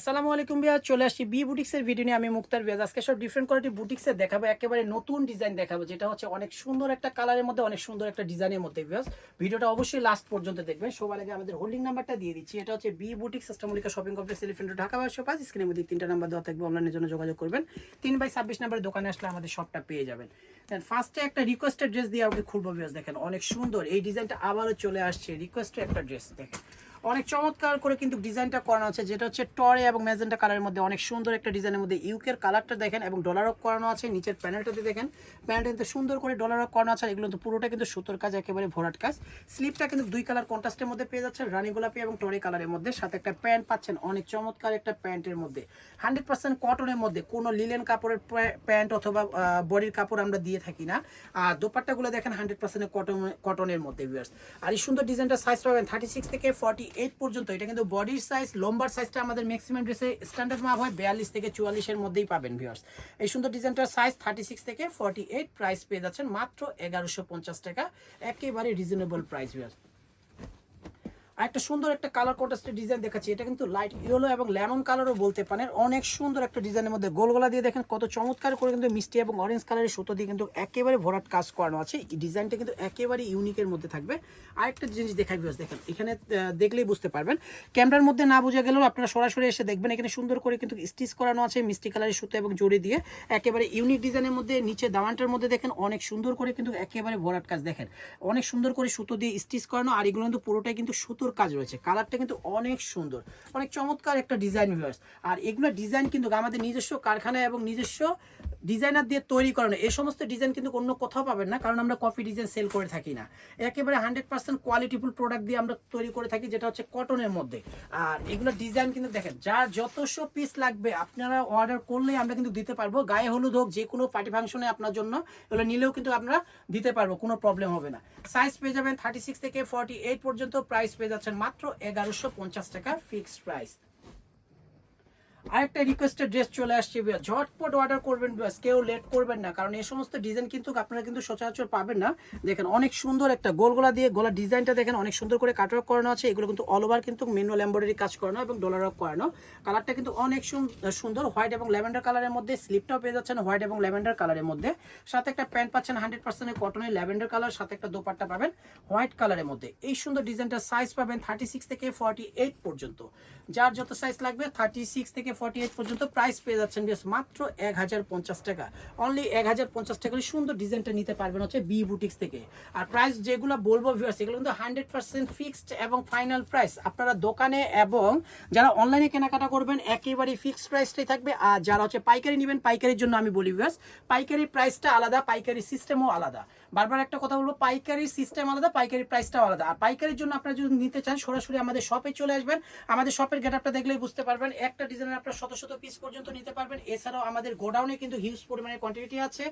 আসসালামু আলাইকুম বিয়া চলে আসছি বি বুটিক্সের ভিডিও নিয়ে। আমি মুক্তার বিয়াজ আজকে সব ডিফারেন্ট কোয়ালিটি বুটিক্সের দেখাবো, একেবারে নতুন ডিজাইন দেখাবো, যেটা হচ্ছে অনেক সুন্দর একটা কালারের মধ্যে, অনেক সুন্দর একটা ডিজাইনের মধ্যে বিয়াজ ভিডিওটা অবশ্যই লাস্ট পর্যন্ত দেখবেন। সবার আগে আমাদের হোল্ডিং নাম্বারটা দিয়ে দিচ্ছি। এটা হচ্ছে বি বুটিক সিস্টেমলিকা শপিং কমপ্লেক্স এলিফেন্ট ঢাকা বারোশো পাঁচ স্ক্রিনের মধ্যে তিনটা নাম্বার দেওয়া থাকবে অনলাইনের জন্য যোগাযোগ করবেন। তিন বাই ছাব্বিশ নাম্বারের দোকানে আসলে আমাদের শপটা পেয়ে যাবেন। ফার্স্টে একটা রিকোয়েস্টেড ড্রেস দিয়ে আপনি খুলবো বিয়াজ দেখেন, অনেক সুন্দর। এই ডিজাইনটা আবারও চলে আসছে। রিকোয়েস্টেড একটা ড্রেস দেখেন। অনেক চমৎকার করে কিন্তু ডিজাইনটা করানো আছে, যেটা হচ্ছে টরে এবং ম্যাজেন্টা কালারের মধ্যে অনেক সুন্দর একটা ডিজাইনের মধ্যে ইউকের কালারটা দেখেন এবং ডলার অফ করানো আছে, নিচের প্যানেলটাতে দেখেন। প্যানেলটা কিন্তু সুন্দর করে ডলার অফ করানো আছে এগুলো কিন্তু পুরোটা কিন্তু সুতোর কাজ, একেবারে ভরাট কাজ। স্লিপটা কিন্তু দুই কালার কন্ট্রাস্টের মধ্যে পেয়ে যাচ্ছে রানী গোলাপি এবং টরে কালারের মধ্যে। সাথে একটা প্যান্ট পাচ্ছেন, অনেক চমৎকার একটা প্যান্টের মধ্যে। হান্ড্রেড পার্সেন্ট কটনের মধ্যে, কোনো লিলেন কাপড়ের প্যান্ট অথবা বডির কাপড় আমরা দিয়ে থাকি না। আর দোপাট্টাগুলো দেখেন হান্ড্রেড পার্সেন্ট কটন কটনের মধ্যে ভিউয়ার্স আর এই সুন্দর ডিজাইনটা সাইজ পাবেন থার্টি সিক্স থেকে ফর্টি এইট পর্যন্ত, এটা কিন্তু বডির সাইজ লম্বার সাইজটা আমাদের ম্যাক্সিমাম ড্রেসে স্ট্যান্ডার্ড মাপ হয়, বিয়াল্লিশ থেকে চুয়াল্লিশের মধ্যেই পাবেন ভিওর্স এই সুন্দর ডিজাইনটার সাইজ থার্টি সিক্স থেকে ফর্টি এইট প্রাইস পেয়ে যাচ্ছেন মাত্র এগারোশো পঞ্চাশ টাকা। একেবারে রিজনেবল প্রাইস ভিউয়ার্স আর একটা সুন্দর একটা কালার কন্ট্রাস্টের ডিজাইন দেখাচ্ছি। এটা কিন্তু লাইট ইয়েলো এবং লেমন কালারও বলতে পারেন। অনেক সুন্দর একটা ডিজাইনের মধ্যে গোলগোলা দিয়ে দেখেন, কত চমৎকার করে কিন্তু মিষ্টি এবং অরেঞ্জ কালারের সুতো দিয়ে কিন্তু একেবারে ভরাট কাজ করানো আছে। এই ডিজাইনটা কিন্তু একেবারে ইউনিকের মধ্যে থাকবে। আরেকটা জিনিস দেখাই দেখেন, এখানে দেখলেই বুঝতে পারবেন। ক্যামেরার মধ্যে না বোঝা গেলেও আপনারা সরাসরি এসে দেখবেন, এখানে সুন্দর করে কিন্তু স্টিচ করানো আছে মিষ্টি কালারের সুতো এবং জড়ি দিয়ে। একেবারে ইউনিক ডিজাইনের মধ্যে, নিচে দামানটার মধ্যে দেখেন, অনেক সুন্দর করে কিন্তু একেবারে ভরাট কাজ দেখেন। অনেক সুন্দর করে সুতো দিয়ে স্টিচ করানো, আর এগুলো কিন্তু পুরোটাই কিন্তু সুতোর কাজ রয়েছে। কালারটা কিন্তু অনেক সুন্দর। অনেক চমৎকার একটা ডিজাইন ভিউয়ার্স আর এগুলো ডিজাইন কিন্তু আমাদের নিজস্ব কারখানায় এবং নিজস্ব ডিজাইনার দিয়ে তৈরি করানো। এই সমস্ত ডিজাইন কিন্তু অন্য কোথাও পাবেন না, কারণ আমরা কপি ডিজাইন সেল করে থাকি না। একেবারে হান্ড্রেড পার্সেন্ট কোয়ালিটিফুল প্রোডাক্ট দিয়ে আমরা তৈরি করে থাকি, যেটা হচ্ছে কটনের মধ্যে। আর এগুলো ডিজাইন কিন্তু দেখেন, যার যতশো পিস লাগবে, আপনারা অর্ডার করলেই আমরা কিন্তু দিতে পারব। গায়ে হলুদ হোক, যে কোনো পার্টি ফাংশনে আপনার জন্য, এগুলো নিলেও কিন্তু আমরা দিতে পারব, কোনো প্রবলেম হবে না। সাইজ পেয়ে যাবেন থার্টি সিক্স থেকে ফর্টি এইট পর্যন্ত প্রাইস পেয়ে যাচ্ছেন মাত্র এগারোশো পঞ্চাশ টাকা ফিক্সড প্রাইস। আরেকটা রিকোয়েস্টেড ড্রেস চলে আসছে। ঝটপট অর্ডার করবেন কেউ লেট করবেন না, কারণ এই সমস্ত ডিজাইন কিন্তু আপনারা কিন্তু সচরাচর পাবেন না। দেখেন, অনেক সুন্দর একটা গোল গোলা দিয়ে গোলা ডিজাইনটা দেখেন, অনেক সুন্দর করে কাট ওয়ার্ক করানো আছে। এগুলো কিন্তু অল ওভার কিন্তু ম্যানুয়াল এমব্রয়ডারি কাজ করানো এবং ডলার ওয়ার্ক করানো। কালারটা কিন্তু অনেক সুন- সুন্দর হোয়াইট এবং ল্যাভেন্ডার কালারের মধ্যে। স্লিপটাও পেয়ে যাচ্ছেন হোয়াইট এবং ল্যাভেন্ডার কালারের মধ্যে। সাথে একটা প্যান্ট পাচ্ছেন হান্ড্রেড পার্সেন্টের কটনের ল্যাভেন্ডার কালার সাথে একটা দোপাট্টা পাবেন হোয়াইট কালারের মধ্যে। এই সুন্দর ডিজাইনটার সাইজ পাবেন থার্টি সিক্স থেকে ফর্টি এইট পর্যন্ত। যার যত সাইজ লাগবে থার্টি সিক্স থেকে ফর্টি এইট পর্যন্ত প্রাইস পেয়ে যাচ্ছেন বেশ মাত্র এক হাজার পঞ্চাশ টাকা। অনলি এক হাজার পঞ্চাশ টাকা সুন্দর ডিজাইনটা নিতে পারবেন হচ্ছে বি বুটিক্স থেকে। আর প্রাইস যেগুলো বলব ভিউয়ার্স এগুলো কিন্তু হান্ড্রেড পার্সেন্ট ফিক্সড এবং ফাইনাল প্রাইস আপনারা দোকানে এবং যারা অনলাইনে কেনাকাটা করবেন, একেবারেই ফিক্সড প্রাইসটাই থাকবে। আর যারা হচ্ছে পাইকারি নেবেন, পাইকারির জন্য আমি বলি ভিউয়ার্স পাইকারি প্রাইসটা আলাদা, পাইকারি সিস্টেমও আলাদা। বারবার একটা কথা বলব পাইকারি সিস্টেম আলাদা পাইকারি প্রাইসটাও আলাদা। আর পাইকারির জন্য আপনারা যদি নিতে চান, সরাসরি আমাদের শপে চলে আসবেন। আমাদের শপের গেটআপটা দেখলেই বুঝতে পারবেন। একটা ডিজাইনের আপনারা শত শত পিস পর্যন্ত নিতে পারবেন। এছাড়াও আমাদের গোডাউনে কিন্তু হিউজ পরিমাণে কোয়ান্টিটি আছে।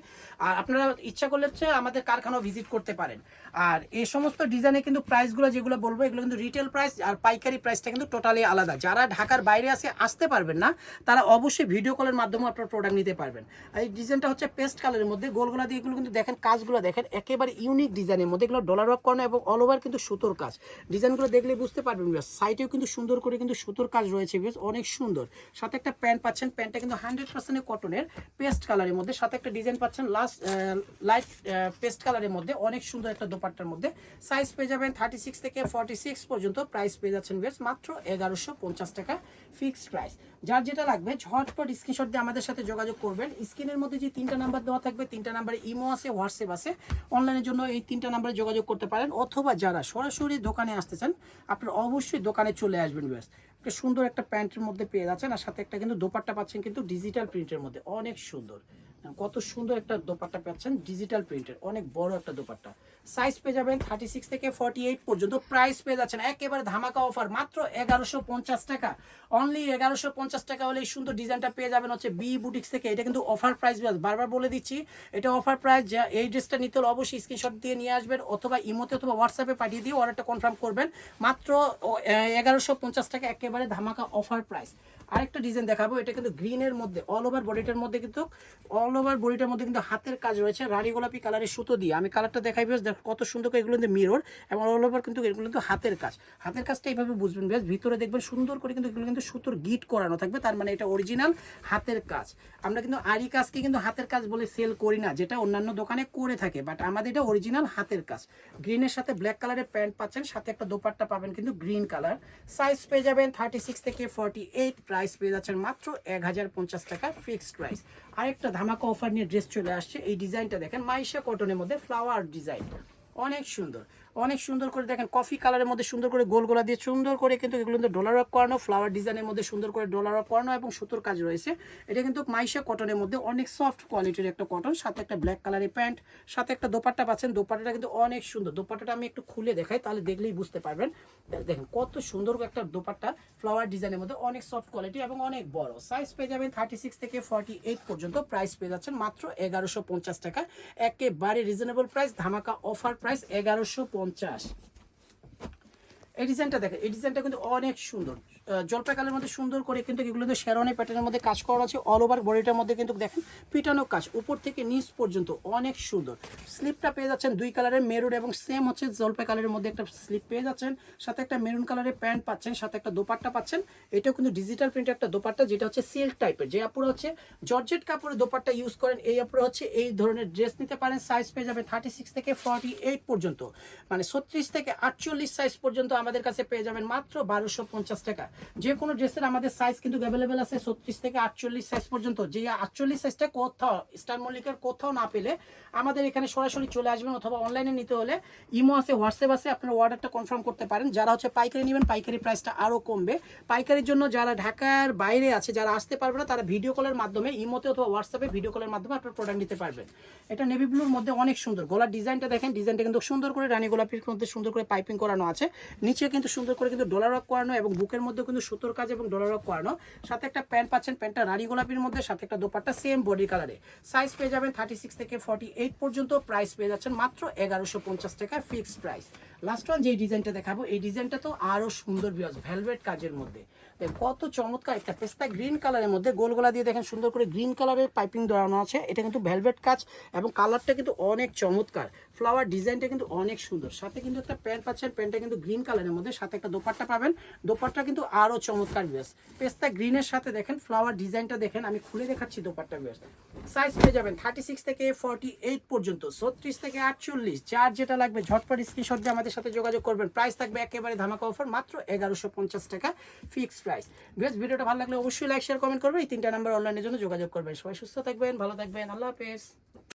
আর আপনারা ইচ্ছা করলে হচ্ছে আমাদের কারখানাও ভিজিট করতে পারেন। আর এই সমস্ত ডিজাইনে কিন্তু প্রাইসগুলো যেগুলো বলব, এগুলো কিন্তু রিটেল প্রাইস আর পাইকারি প্রাইসটা কিন্তু টোটালি আলাদা। যারা ঢাকার বাইরে আসে, আসতে পারবেন না, তারা অবশ্যই ভিডিও কলের মাধ্যমে আপনার প্রোডাক্ট নিতে পারবেন। আর এই ডিজাইনটা হচ্ছে পেস্ট কালারের মধ্যে। গোলগোলা দিয়ে এগুলো কিন্তু দেখেন, কাজগুলো দেখেন। একেবারে ইউনিক ডিজাইনের মধ্যে। এগুলো ডলার ওয়ার্ক করানো এবং অল ওভার কিন্তু সুতোর কাজ। ডিজাইনগুলো দেখলে বুঝতে পারবেন সাইটেও কিন্তু সুন্দর করে কিন্তু সুতোর কাজ রয়েছে বেশ অনেক সুন্দর। সাথে একটা প্যান্ট পাচ্ছেন প্যান্টটা কিন্তু হান্ড্রেড পার্সেন্ট কটনের পেস্ট কালারের মধ্যে। সাথে একটা ডিজাইন পাচ্ছেন লাস্ট লাইট পেস্ট কালারের মধ্যে। অনেক সুন্দর একটা দোপাট্টার মধ্যে। সাইজ পেয়ে যাবেন থার্টি সিক্স থেকে ফর্টি সিক্স পর্যন্ত। প্রাইস পেয়ে যাচ্ছেন বেশ মাত্র এগারোশো পঞ্চাশ টাকা ফিক্সড প্রাইস যার যেটা লাগবে, ঝটপট স্ক্রিনশট দিয়ে আমাদের সাথে যোগাযোগ করবেন। স্ক্রিনের মধ্যে যে তিনটা নাম্বার দেওয়া থাকবে, তিনটা নাম্বারে ইমো আছে হোয়াটসঅ্যাপ আছে। অনলাইনের জন্য এই তিনটা নাম্বারে যোগাযোগ করতে পারেন। অথবা যারা সরাসরি দোকানে আসতে চান, আপনারা অবশ্যই দোকানে চলে আসবেন ব্যাস। একটা সুন্দর একটা প্যান্টের মধ্যে পেয়ে যাচ্ছেন, আর সাথে একটা কিন্তু দোপাট্টা পাচ্ছেন কিন্তু ডিজিটাল প্রিন্টের মধ্যে। অনেক সুন্দর। কত সুন্দর একটা দোপাট্টা পাচ্ছেন ডিজিটাল প্রিন্টের অনেক বড় একটা দোপাট্টা। সাইজ পেয়ে যাবেন থার্টি সিক্স থেকে ফর্টি এইট পর্যন্ত প্রাইস পেয়ে যাচ্ছেন, একেবারে ধামাকা অফার মাত্র এগারোশো পঞ্চাশ টাকা। অনলি এগারোশো পঞ্চাশ টাকা হলে এই সুন্দর ডিজাইনটা পেয়ে যাবেন হচ্ছে বি বুটিক্স থেকে। এটা কিন্তু অফার প্রাইস বারবার বলে দিচ্ছি, এটা অফার প্রাইস যা এই ড্রেসটা নিতে হলে অবশ্যই স্ক্রিনশট দিয়ে নিয়ে আসবেন, অথবা ইমোতে অথবা হোয়াটসঅ্যাপে পাঠিয়ে দিয়ে অর্ডারটা কনফার্ম করবেন। মাত্র এগারোশো পঞ্চাশ টাকা একেবারে ধামাকা অফার প্রাইস আরেকটা ডিজাইন দেখাবো, এটা কিন্তু গ্রিনের মধ্যে অল ওভার বডিটার মধ্যে কিন্তু অল অল ওভার বডিটার মধ্যে কিন্তু হাতের কাজ রয়েছে। রানী গোলাপি কালারের সুতো দিয়ে। আমি কালারটা দেখাই বেশ দেখ কত সুন্দর করে এগুলো কিন্তু মিরর এবং অল ওভার কিন্তু এগুলো কিন্তু হাতের কাজ। হাতের কাজটা এইভাবে বুঝবেন বেশ ভিতরে দেখবেন সুন্দর করে কিন্তু এগুলো কিন্তু সুতোর গিট করানো থাকবে, তার মানে এটা অরিজিনাল হাতের কাজ। আমরা কিন্তু আরি কাজকে কিন্তু হাতের কাজ বলে সেল করি না, যেটা অন্যান্য দোকানে করে থাকে বাট আমাদের এটা অরিজিনাল হাতের কাজ। গ্রিনের সাথে ব্ল্যাক কালারের প্যান্ট পাচ্ছেন, সাথে একটা দোপাট্টা পাবেন কিন্তু গ্রিন কালার সাইজ পেয়ে যাবেন থার্টি সিক্স থেকে ফর্টি এইট প্রাইস পেয়ে যাচ্ছেন মাত্র এক হাজার পঞ্চাশ টাকা ফিক্সড প্রাইস আরেকটা ধামাকা অফার নিয়ে ড্রেস চলে আসছে। এই ডিজাইনটা দেখেন, মাইশা কটনের মধ্যে ফ্লাওয়ার ডিজাইন অনেক সুন্দর। অনেক সুন্দর করে দেখেন কফি কালারের মধ্যে সুন্দর করে গোল গোলা দিয়ে সুন্দর করে কিন্তু এগুলো কিন্তু ডলার ওয়ার্ক করানো ফ্লাওয়ার ডিজাইনের মধ্যে সুন্দর করে ডলার ওয়ার্ক করানো এবং সুতোর কাজ রয়েছে। এটা কিন্তু মাইশা কটনের মধ্যে অনেক সফট কোয়ালিটির একটা কটন সাথে একটা ব্ল্যাক কালারের প্যান্ট সাথে একটা দোপাট্টা পাচ্ছেন। দোপাট্টাটা কিন্তু অনেক সুন্দর। দোপাট্টাটা আমি একটু খুলে দেখাই, তাহলে দেখলেই বুঝতে পারবেন। দেখেন, কত সুন্দর একটা দোপাট্টা ফ্লাওয়ার ডিজাইনের মধ্যে অনেক সফট কোয়ালিটি এবং অনেক বড়। সাইজ পেয়ে যাবেন থার্টি সিক্স থেকে ফর্টি এইট পর্যন্ত। প্রাইস পেয়ে যাচ্ছেন মাত্র এগারোশো পঞ্চাশ টাকা। একেবারে রিজনেবল প্রাইস ধামাকা অফার প্রাইস এগারোশো পঞ্চাশ। এই ডিজাইনটা দেখেন এই ডিজাইনটা কিন্তু অনেক সুন্দর। জলপাই কালের মধ্যে সুন্দর করে কিন্তু এগুলো কিন্তু শেরনি প্যাটার্নের মধ্যে কাজ করা আছে অল ওভার বডিটার মধ্যে কিন্তু দেখেন পিটানো কাজ, উপর থেকে নিচ পর্যন্ত অনেক সুন্দর। স্লিপটা পেয়ে যাচ্ছেন দুই কালারের মেরুন এবং সেম হচ্ছে জলপাই কালারের মধ্যে একটা স্লিপ পেয়ে যাচ্ছেন, সাথে একটা মেরুন কালারের প্যান্ট পাচ্ছেন, সাথে একটা দোপাট্টা পাচ্ছেন। এটাও কিন্তু ডিজিটাল প্রিন্টের একটা দোপাট্টা, যেটা হচ্ছে সিল্ক টাইপের যে আপুরা হচ্ছে জর্জেট কাপড়ের দোপাট্টা ইউজ করেন, এই আপুরা হচ্ছে এই ধরনের ড্রেস নিতে পারেন সাইজ পেয়ে যাবে থার্টি সিক্স থেকে ফর্টি এইট পর্যন্ত। মানে ছত্রিশ থেকে আটচল্লিশ সাইজ পর্যন্ত আমাদের কাছে পেয়ে যাবেন মাত্র বারোশো পঞ্চাশ টাকা। যে কোনো ড্রেসের আমাদের সাইজ কিন্তু অ্যাভেলেবেল আছে ছত্রিশ থেকে আটচল্লিশ সাইজ পর্যন্ত। যে আটচল্লিশ সাইজটা কোথাও স্টার মল্লিকের কোথাও না পেলে আমাদের এখানে সরাসরি চলে আসবেন অথবা অনলাইনে নিতে হলে ইমো আছে, হোয়াটসঅ্যাপ আছে, আপনার অর্ডারটা কনফার্ম করতে পারেন। যারা হচ্ছে পাইকারি নেবেন, পাইকারি প্রাইসটা আরও কমবে। পাইকারির জন্য যারা ঢাকার বাইরে আছে, যারা আসতে পারবে না, তারা ভিডিও কলের মাধ্যমে, ইমোতে অথবা হোয়াটসঅ্যাপে ভিডিও কলের মাধ্যমে আপনার প্রোডাক্ট নিতে পারবেন। এটা নেভি ব্লুর মধ্যে অনেক সুন্দর। গলার ডিজাইনটা দেখেন ডিজাইনটা কিন্তু সুন্দর করে রানী গোলাপির মধ্যে সুন্দর করে পাইপিং করানো আছে। নিচে কিন্তু সুন্দর করে কিন্তু ডলার ওয়ার্ক করানো এবং বুকের মধ্যে কিন্তু সুতোর কাজ এবং ডলার করানো। সাথে একটা প্যান্ট পাচ্ছেন, প্যান্টটা রানী গোলাপির মধ্যে, সাথে একটা দোপাট্টা সেম বডি কালারে সাইজ পেয়ে যাবেন থার্টি সিক্স থেকে ফর্টি এইট পর্যন্ত প্রাইস পেয়ে যাচ্ছেন মাত্র এগারোশো পঞ্চাশ টাকা ফিক্সড প্রাইস লাস্ট ওয়ান যে ডিজাইনটা দেখাবো, এই ডিজাইনটা তো আরও সুন্দর বিরাজ ভেলভেট কাজের মধ্যে। কত চমৎকার একটা পেস্তা গ্রিন কালারের মধ্যে গোলগোলা দিয়ে দেখেন, সুন্দর করে গ্রিন কালারের পাইপিং দেওয়ানো আছে। এটা কিন্তু ভেলভেট কাজ এবং কালারটা কিন্তু অনেক চমৎকার। ফ্লাওয়ার ডিজাইনটা কিন্তু অনেক সুন্দর। সাথে কিন্তু একটা প্যান্ট পাচ্ছেন প্যান্টটা কিন্তু গ্রিন কালারের মধ্যে, সাথে একটা দোপাট্টা পাবেন। দোপাট্টা কিন্তু আরও চমৎকার বিয়াস পেস্তা গ্রিনের সাথে দেখেন ফ্লাওয়ার ডিজাইনটা দেখেন, আমি খুলে দেখাচ্ছি দোপাট্টা বিয়াস সাইজ পেয়ে যাবেন থার্টি সিক্স থেকে ফর্টি এইট পর্যন্ত, ছত্রিশ থেকে আটচল্লিশ, যার যেটা লাগবে, ঝটপট স্ক্রিনশট দিয়ে আমাদের সাথে যোগাযোগ করবেন। প্রাইস থাকবে একেবারে ধামাকা অফার মাত্র এগারোশো পঞ্চাশ টাকা ফিক্সড প্রাইস বেশ ভিডিওটা ভালো লাগলে অবশ্যই লাইক শেয়ার কমেন্ট করবেন। এই তিনটা নাম্বার অনলাইনের জন্য যোগাযোগ করবেন। সবাই সুস্থ থাকবেন, ভালো থাকবেন। আল্লাহ হাফেজ।